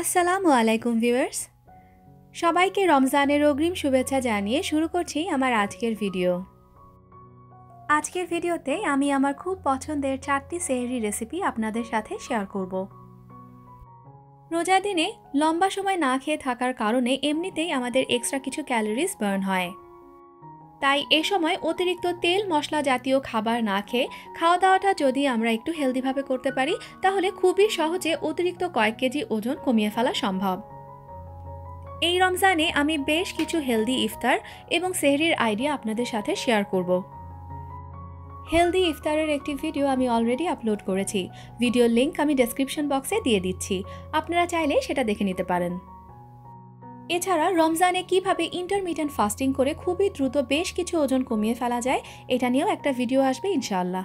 আসসালামু আলাইকুম, ভিউয়ার্স। সবাইকে রমজানের অগ্রিম শুভেচ্ছা জানিয়ে শুরু করছি আমার আজকের ভিডিও। আজকের ভিডিওতে আমি আমার খুব পছন্দের চারটি সেহরি রেসিপি আপনাদের সাথে শেয়ার করব। রোজার দিনে লম্বা সময় না খেয়ে থাকার কারণে এমনিতেই আমাদের এক্সট্রা কিছু ক্যালোরিজ বার্ন হয়। তাই এ সময় অতিরিক্ত তেল, মশলা জাতীয় খাবার না খেয়ে খাওয়া দাওয়াটা যদি আমরা একটু হেলদিভাবে করতে পারি, তাহলে খুবই সহজে অতিরিক্ত কয়েক কেজি ওজন কমিয়ে ফেলা সম্ভব। এই রমজানে আমি বেশ কিছু হেলদি ইফতার এবং সেহরির আইডিয়া আপনাদের সাথে শেয়ার করব। হেলদি ইফতারের একটি ভিডিও আমি অলরেডি আপলোড করেছি। ভিডিওর লিঙ্ক আমি ডেসক্রিপশন বক্সে দিয়ে দিচ্ছি। আপনারা চাইলে সেটা দেখে নিতে পারেন। এছাড়া রমজানে কীভাবে ইন্টারমিডিয়েন্ট ফাস্টিং করে খুবই দ্রুত বেশ কিছু ওজন কমিয়ে ফেলা যায়, এটা নিয়েও একটা ভিডিও আসবে ইনশাআল্লাহ।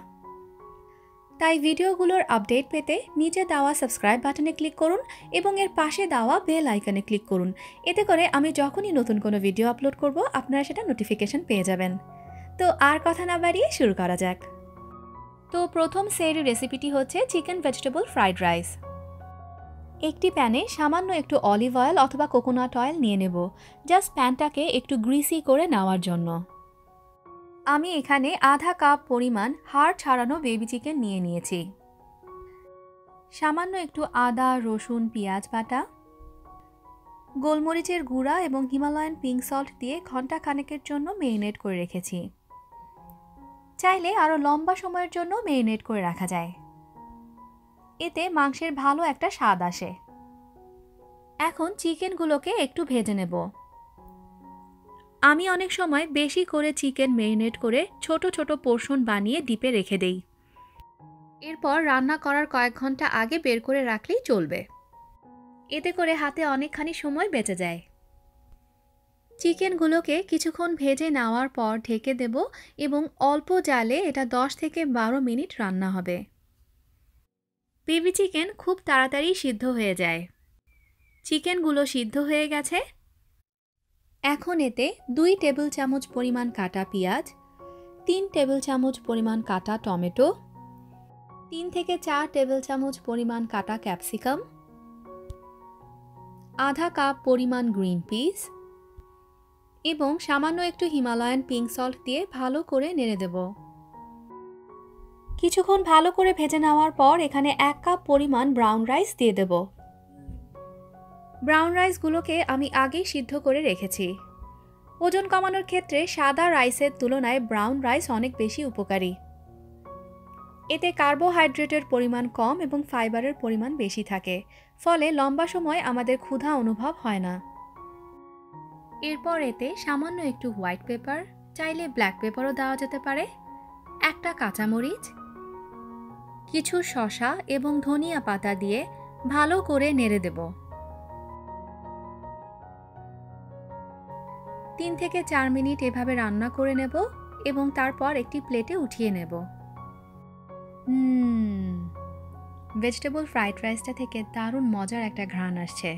তাই ভিডিওগুলোর আপডেট পেতে নিচে দেওয়া সাবস্ক্রাইব বাটনে ক্লিক করুন এবং এর পাশে দেওয়া বেল আইকনে ক্লিক করুন। এতে করে আমি যখনই নতুন কোনো ভিডিও আপলোড করব, আপনারা সেটা নোটিফিকেশন পেয়ে যাবেন। তো আর কথা না বাড়িয়ে শুরু করা যাক। তো প্রথম সেরি রেসিপিটি হচ্ছে চিকেন ভেজিটেবল ফ্রাইড রাইস একটি প্যানে সামান্য একটু অলিভ অয়েল অথবা কোকোনাট অয়েল নিয়ে নেব। জাস্ট প্যানটাকে একটু গ্রিসি করে নেওয়ার জন্য। আমি এখানে আধা কাপ পরিমাণ হাড় ছাড়ানো বেবি চিকেন নিয়ে নিয়েছি। সামান্য একটু আদা, রসুন, পেঁয়াজ বাটা, গোলমরিচের গুঁড়া এবং হিমালয়ান পিঙ্ক সল্ট দিয়ে ঘণ্টা খানেকের জন্য মেরিনেট করে রেখেছি। চাইলে আরও লম্বা সময়ের জন্য মেরিনেট করে রাখা যায়। এতে মাংসের ভালো একটা স্বাদ আসে। এখন চিকেনগুলোকে একটু ভেজে নেব। আমি অনেক সময় বেশি করে চিকেন মেরিনেট করে ছোট ছোট পোর্শন বানিয়ে ডিপে রেখে দেই। এরপর রান্না করার কয়েক ঘণ্টা আগে বের করে রাখলেই চলবে। এতে করে হাতে অনেকখানি সময় বেঁচে যায়। চিকেনগুলোকে কিছুক্ষণ ভেজে নেওয়ার পর ঢেকে দেব এবং অল্প জালে এটা দশ থেকে বারো মিনিট রান্না হবে। বেবি চিকেন খুব তাড়াতাড়ি সিদ্ধ হয়ে যায়। চিকেনগুলো সিদ্ধ হয়ে গেছে। এখন এতে দুই টেবিল চামচ পরিমাণ কাটা পেঁয়াজ, তিন টেবিল চামচ পরিমাণ কাটা টমেটো, তিন থেকে চার টেবিল চামচ পরিমাণ কাটা ক্যাপসিকাম, আধা কাপ পরিমাণ গ্রিন পিস এবং সামান্য একটু হিমালয়ান পিঙ্ক সল্ট দিয়ে ভালো করে নেড়ে দেবো। কিছুক্ষণ ভালো করে ভেজে নেওয়ার পর এখানে এক কাপ পরিমাণ ব্রাউন রাইস দিয়ে দেব। ব্রাউন রাইসগুলোকে আমি আগেই সিদ্ধ করে রেখেছি। ওজন কমানোর ক্ষেত্রে সাদা রাইসের তুলনায় ব্রাউন রাইস অনেক বেশি উপকারী। এতে কার্বোহাইড্রেটের পরিমাণ কম এবং ফাইবারের পরিমাণ বেশি থাকে, ফলে লম্বা সময় আমাদের ক্ষুধা অনুভব হয় না। এরপর এতে সামান্য একটু হোয়াইট পেপার চাইলে ব্ল্যাক পেপারও দেওয়া যেতে পারে, একটা কাঁচামরিচ কিছু শশা এবং ধনিয়া পাতা দিয়ে ভালো করে নেড়ে দেব। তিন থেকে চার মিনিট এভাবে রান্না করে নেব এবং তারপর একটি প্লেটে উঠিয়ে নেব। ভেজিটেবল ফ্রাইড রাইসটা থেকে দারুণ মজার একটা ঘ্রাণ আসছে।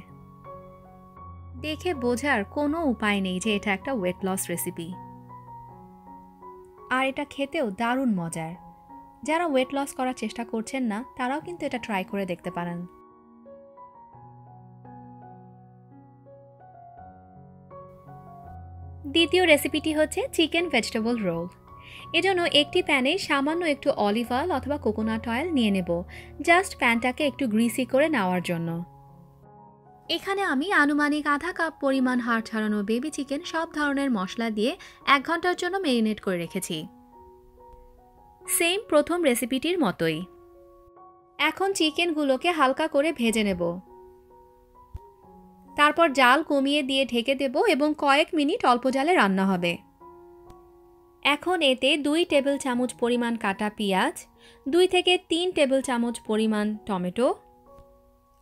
দেখে বোঝার কোনো উপায় নেই যে এটা একটা ওয়েট লস রেসিপি আর এটা খেতেও দারুণ মজার। যারা ওয়েট লস করার চেষ্টা করছেন না, তারাও কিন্তু এটা ট্রাই করে দেখতে পারেন। দ্বিতীয় রেসিপিটি হচ্ছে চিকেন ভেজিটেবল রোল এজন্য একটি প্যানে সামান্য একটু অলিভ অয়েল অথবা কোকোনাট অয়েল নিয়ে নেব জাস্ট প্যানটাকে একটু গ্রিসি করে নেওয়ার জন্য। এখানে আমি আনুমানিক আধা কাপ পরিমাণ হাড় ছাড়ানো বেবি চিকেন সব ধরনের মশলা দিয়ে এক ঘণ্টার জন্য মেরিনেট করে রেখেছি। সেম প্রথম রেসিপিটির মতোই। এখন চিকেনগুলোকে হালকা করে ভেজে নেব। তারপর জাল কমিয়ে দিয়ে ঢেকে দেব এবং কয়েক মিনিট অল্প জালে রান্না হবে। এখন এতে দুই টেবিল চামচ পরিমাণ কাটা পেঁয়াজ, দুই থেকে তিন টেবিল চামচ পরিমাণ টমেটো,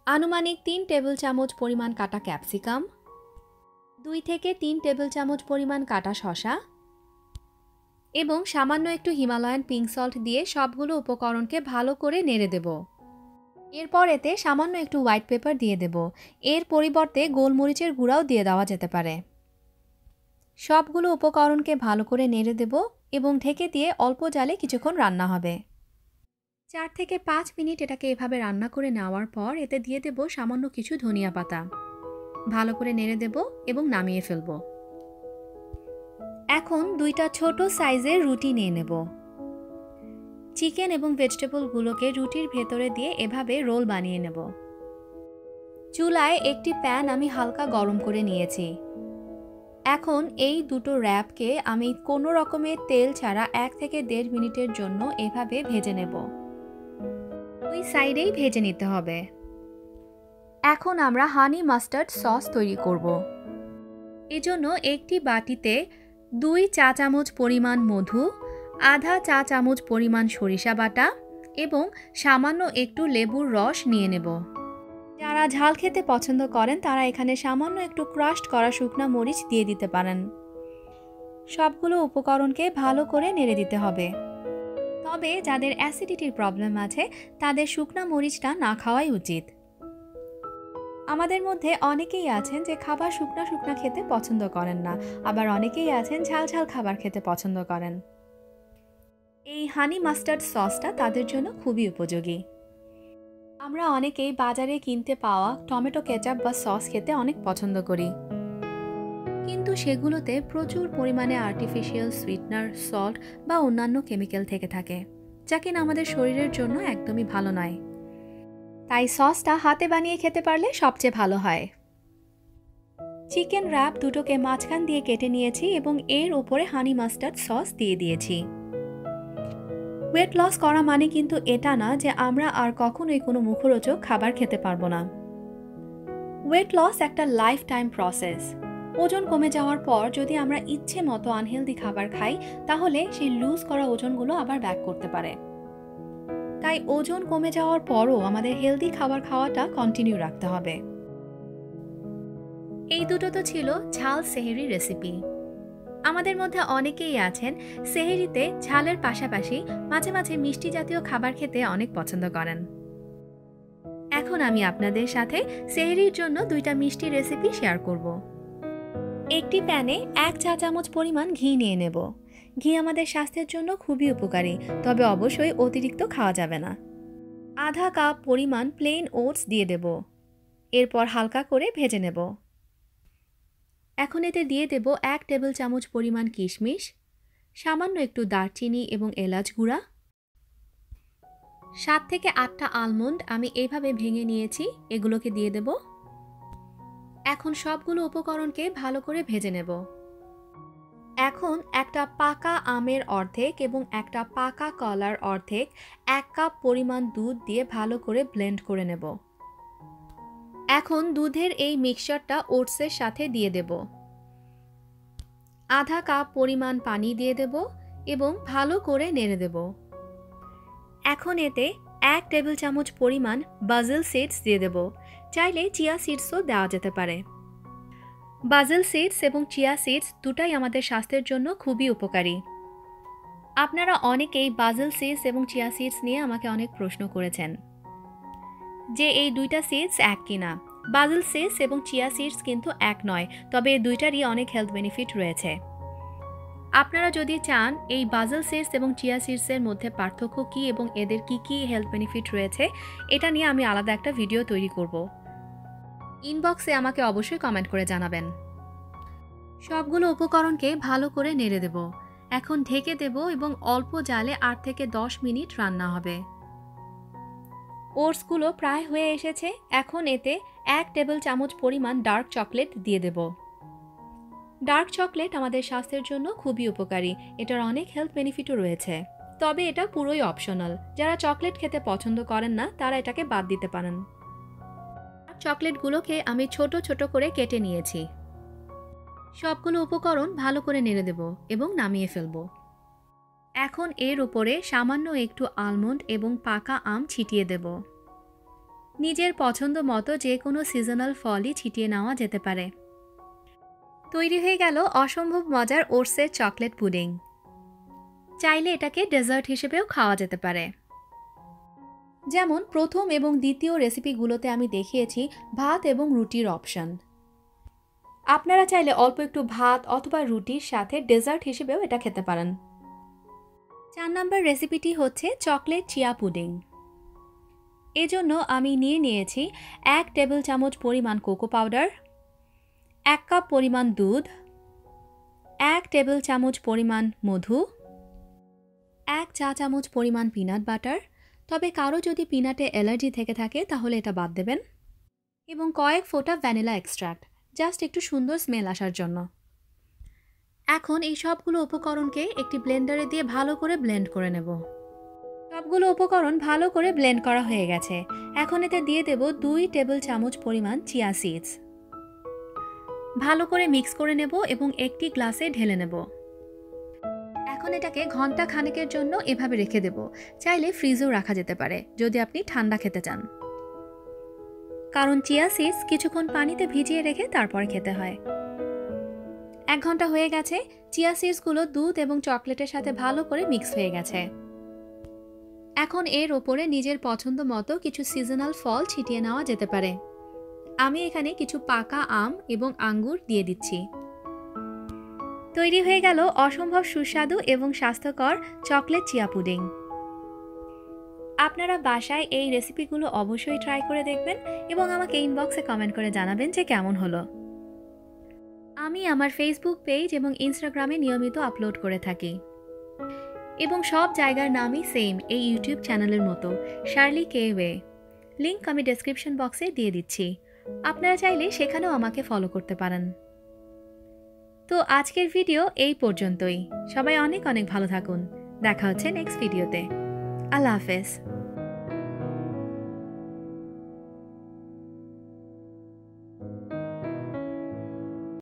আনুমানিক তিন টেবিল চামচ পরিমাণ কাটা ক্যাপসিকাম, দুই থেকে তিন টেবিল চামচ পরিমাণ কাটা শশা এবং সামান্য একটু হিমালয়ান পিঙ্ক সল্ট দিয়ে সবগুলো উপকরণকে ভালো করে নেড়ে দেব। এরপর এতে সামান্য একটু হোয়াইট পেপার দিয়ে দেব। এর পরিবর্তে গোলমরিচের গুঁড়াও দিয়ে দেওয়া যেতে পারে। সবগুলো উপকরণকে ভালো করে নেড়ে দেব এবং ঢেকে দিয়ে অল্প জালে কিছুক্ষণ রান্না হবে। চার থেকে পাঁচ মিনিট এটাকে এভাবে রান্না করে নেওয়ার পর এতে দিয়ে দেব সামান্য কিছু ধনিয়া পাতা। ভালো করে নেড়ে দেব এবং নামিয়ে ফেলব। এখন দুইটা ছোট সাইজের রুটি নিয়ে নেব। চিকেন এবং ভেজিটেবলগুলোকে রুটির ভেতরে দিয়ে এভাবে রোল বানিয়ে নেব। চুলায় একটি প্যান আমি হালকা গরম করে নিয়েছি। এখন এই দুটো র্যাপকে আমি কোনো রকমের তেল ছাড়া এক থেকে দেড় মিনিটের জন্য এভাবে ভেজে নেব। দুই সাইডেই ভেজে নিতে হবে। এখন আমরা হানি মাস্টার্ড সস তৈরি করব। এজন্য একটি বাটিতে দুই চা চামচ পরিমাণ মধু, আধা চা চামচ পরিমাণ সরিষা বাটা এবং সামান্য একটু লেবুর রস নিয়ে নেব। যারা ঝাল খেতে পছন্দ করেন, তারা এখানে সামান্য একটু ক্রাশড করা শুকনা মরিচ দিয়ে দিতে পারেন। সবগুলো উপকরণকে ভালো করে নেড়ে দিতে হবে। তবে যাদের অ্যাসিডিটির প্রবলেম আছে, তাদের শুকনা মরিচটা না খাওয়াই উচিত। আমাদের মধ্যে অনেকেই আছেন যে খাবার শুকনা শুকনা খেতে পছন্দ করেন না, আবার অনেকেই আছেন ঝাল ঝাল খাবার খেতে পছন্দ করেন। এই হানি মাস্টার্ড সসটা তাদের জন্য খুবই উপযোগী। আমরা অনেকেই বাজারে কিনতে পাওয়া টমেটো কেচাপ বা সস খেতে অনেক পছন্দ করি। কিন্তু সেগুলোতে প্রচুর পরিমাণে আর্টিফিশিয়াল সুইটনার সল্ট বা অন্যান্য কেমিক্যাল থেকে থাকে, যা কিনা আমাদের শরীরের জন্য একদমই ভালো নয়। তাই সসটা হাতে বানিয়ে খেতে পারলে সবচেয়ে ভালো হয়। চিকেন র্যাপ দুটোকে মাঝখান দিয়ে কেটে নিয়েছি এবং এর উপরে হানি মাস্টার্ড সস দিয়ে দিয়েছি। ওয়েট লস করা মানে কিন্তু এটা না যে আমরা আর কখনোই কোনো মুখরোচক খাবার খেতে পারব না। ওয়েট লস একটা লাইফ টাইম প্রসেস ওজন কমে যাওয়ার পর যদি আমরা ইচ্ছে মতো আনহেলদি খাবার খাই, তাহলে সেই লুজ করা ওজনগুলো আবার ব্যাক করতে পারে। তাই ওজন কমে যাওয়ার পরও আমাদের হেলদি খাবার খাওয়াটা কন্টিনিউ রাখতে হবে। এই দুটো তো ছিল ঝাল সেহেরি রেসিপি আমাদের মধ্যে অনেকেই আছেন সেহেরিতে ঝালের পাশাপাশি মাঝে মাঝে মিষ্টি জাতীয় খাবার খেতে অনেক পছন্দ করেন। এখন আমি আপনাদের সাথে সেহেরির জন্য দুইটা মিষ্টি রেসিপি শেয়ার করব। একটি প্যানে এক চা চামচ পরিমাণ ঘি নিয়ে নেব। ঘি আমাদের স্বাস্থ্যের জন্য খুবই উপকারী, তবে অবশ্যই অতিরিক্ত খাওয়া যাবে না। আধা কাপ পরিমাণ প্লেন ওটস দিয়ে দেব। এরপর হালকা করে ভেজে নেব। এখন এতে দিয়ে দেব এক টেবিল চামচ পরিমাণ কিশমিশ, সামান্য একটু দারচিনি এবং এলাচ গুঁড়া। সাত থেকে আটটা আলমন্ড আমি এইভাবে ভেঙে নিয়েছি, এগুলোকে দিয়ে দেব। এখন সবগুলো উপকরণকে ভালো করে ভেজে নেব। এখন একটা পাকা আমের অর্ধেক এবং একটা পাকা কলার অর্ধেক এক কাপ পরিমাণ দুধ দিয়ে ভালো করে ব্লেন্ড করে নেব। এখন দুধের এই মিক্সচারটা ওটসের সাথে দিয়ে দেব। আধা কাপ পরিমাণ পানি দিয়ে দেব এবং ভালো করে নেড়ে দেব। এখন এতে এক টেবিল চামচ পরিমাণ বাজেল সিডস দিয়ে দেব। চাইলে চিয়া সিডসও দেওয়া যেতে পারে। বাজেল সিডস এবং চিয়া সিডস দুটাই আমাদের স্বাস্থ্যের জন্য খুবই উপকারী। আপনারা অনেকেই বাজেল সিডস এবং চিয়া সিডস নিয়ে আমাকে অনেক প্রশ্ন করেছেন। যে এই দুইটা সিডস এক কিনা? বাজেল সিডস এবং চিয়া সিডস কিন্তু এক নয়, তবে এই দুইটারই অনেক হেলথ বেনিফিট রয়েছে। আপনারা যদি চান, এই বাজেল সিডস এবং চিয়া সিডসের মধ্যে পার্থক্য কী এবং এদের কি কি হেলথ বেনিফিট রয়েছে, এটা নিয়ে আমি আলাদা একটা ভিডিও তৈরি করব। ইনবক্সে আমাকে অবশ্যই কমেন্ট করে জানাবেন। সবগুলো উপকরণকে ভালো করে নেড়ে দেব। এখন ঢেকে দেব এবং অল্প জালে আট থেকে দশ মিনিট রান্না হবে। ওটসগুলো প্রায় হয়ে এসেছে। এখন এতে এক টেবিল চামচ পরিমাণ ডার্ক চকলেট দিয়ে দেব। ডার্ক চকলেট আমাদের স্বাস্থ্যের জন্য খুবই উপকারী। এটার অনেক হেলথ বেনিফিটও রয়েছে। তবে এটা পুরোই অপশনাল। যারা চকলেট খেতে পছন্দ করেন না, তারা এটাকে বাদ দিতে পারেন। চকলেটগুলোকে আমি ছোট ছোট করে কেটে নিয়েছি। সবগুলো উপকরণ ভালো করে নেড়ে দেব এবং নামিয়ে ফেলব। এখন এর উপরে সামান্য একটু আলমন্ড এবং পাকা আম ছিটিয়ে দেব। নিজের পছন্দ মতো যে কোনো সিজনাল ফলই ছিটিয়ে নেওয়া যেতে পারে। তৈরি হয়ে গেল অসম্ভব মজার ওটসের চকলেট পুডিং। চাইলে এটাকে ডেজার্ট হিসেবেও খাওয়া যেতে পারে। যেমন প্রথম এবং দ্বিতীয় রেসিপিগুলোতে আমি দেখিয়েছি ভাত এবং রুটির অপশন আপনারা চাইলে অল্প একটু ভাত অথবা রুটির সাথে ডেজার্ট হিসেবেও এটা খেতে পারেন। চার নম্বর রেসিপিটি হচ্ছে চকলেট চিয়া পুডিং এজন্য আমি নিয়ে নিয়েছি এক টেবিল চামচ পরিমাণ কোকো পাউডার এক কাপ পরিমাণ দুধ, এক টেবিল চামচ পরিমাণ মধু, এক চা চামচ পরিমাণ পিনাট বাটার তবে কারও যদি পিনাটে অ্যালার্জি থেকে থাকে, তাহলে এটা বাদ দেবেন। এবং কয়েক ফোঁটা ভ্যানিলা এক্সট্রাক্ট, জাস্ট একটু সুন্দর স্মেল আসার জন্য। এখন এই সবগুলো উপকরণকে একটি ব্লেন্ডারে দিয়ে ভালো করে ব্লেন্ড করে নেব। সবগুলো উপকরণ ভালো করে ব্লেন্ড করা হয়ে গেছে। এখন এতে দিয়ে দেব দুই টেবিল চামচ পরিমাণ চিয়া সিডস। ভালো করে মিক্স করে নেব এবং একটি গ্লাসে ঢেলে নেব। এখন এটাকে ঘণ্টা খানেকের জন্য এভাবে রেখে দেব। চাইলে ফ্রিজেও রাখা যেতে পারে, যদি আপনি ঠান্ডা খেতে চান। কারণ চিয়া সিডস কিছুক্ষণ পানিতে ভিজিয়ে রেখে তারপর খেতে হয়। এক ঘণ্টা হয়ে গেছে চিয়া সিডসগুলো দুধ এবং চকলেটের সাথে ভালো করে মিক্স হয়ে গেছে। এখন এর ওপরে নিজের পছন্দ মতো কিছু সিজনাল ফল ছিটিয়ে নেওয়া যেতে পারে। আমি এখানে কিছু পাকা আম এবং আঙ্গুর দিয়ে দিচ্ছি। তৈরি হয়ে গেল অসম্ভব সুস্বাদু এবং স্বাস্থ্যকর চকলেট চিয়া পুডিং। আপনারা বাসায় এই রেসিপিগুলো অবশ্যই ট্রাই করে দেখবেন এবং আমাকে ইনবক্সে কমেন্ট করে জানাবেন যে কেমন হলো। আমি আমার ফেসবুক পেজ এবং ইনস্টাগ্রামে নিয়মিত আপলোড করে থাকি। এবং সব জায়গার নামই সেম এই ইউটিউব চ্যানেলের মতো। শার্লি কে ওয়ে লিঙ্ক আমি ডেসক্রিপশন বক্সে দিয়ে দিচ্ছি। আপনারা চাইলে সেখানেও আমাকে ফলো করতে পারেন। তো আজকের ভিডিও এই পর্যন্তই। সবাই অনেক অনেক ভালো থাকুন। দেখা হচ্ছে নেক্সট ভিডিওতে আল্লাহ হাফেজ।